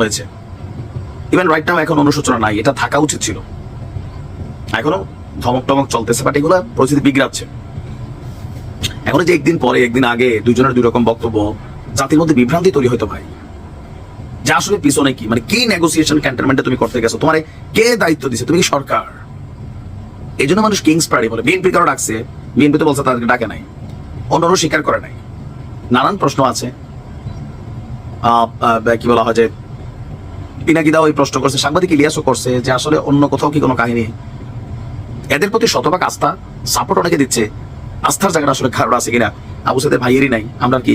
হয়েছে। Even right now এখন অনুশোচনা নাই, এটা থাকা উচিত ছিল। এখনও ধমক টমক চলতেছে বাট এগুলো পরিস্থিতি বিগড়াচ্ছে। এখন যে একদিন পরে, একদিন আগে দুজনের দুই রকম বক্তব্য, জাতির মধ্যে বিভ্রান্তি তৈরি হয়তো ভাই যা আসলে পিছনে কি? মানে কি নেগোসিয়েশন ক্যান্টনমেন্টে তুমি করতে গেছো? তোমার কে দায়িত্ব দিছে? তুমি কি সরকার? এই জন্য মানুষ কিংস পার্টি বলে। বিএনপি কারও ডাকছে বিএনপি তো বলছে তাদেরকে ডাকে নাই। অন্যরা স্বীকার করে নাই। নানান প্রশ্ন আছে। কি বলা হয় যে পিনাকিদা ওই প্রশ্ন করছে, সাংবাদিক ইলিয়াসও করছে যে আসলে অন্য কোথাও কি কোনো কাহিনী? এদের প্রতি শতভাগ আস্থা সাপোর্ট অনেকে দিচ্ছে? আস্থার জায়গাটা আসলে খারাপ আছে কিনা? আবু সাদের ভাইয়েরই নাই, আমরা কি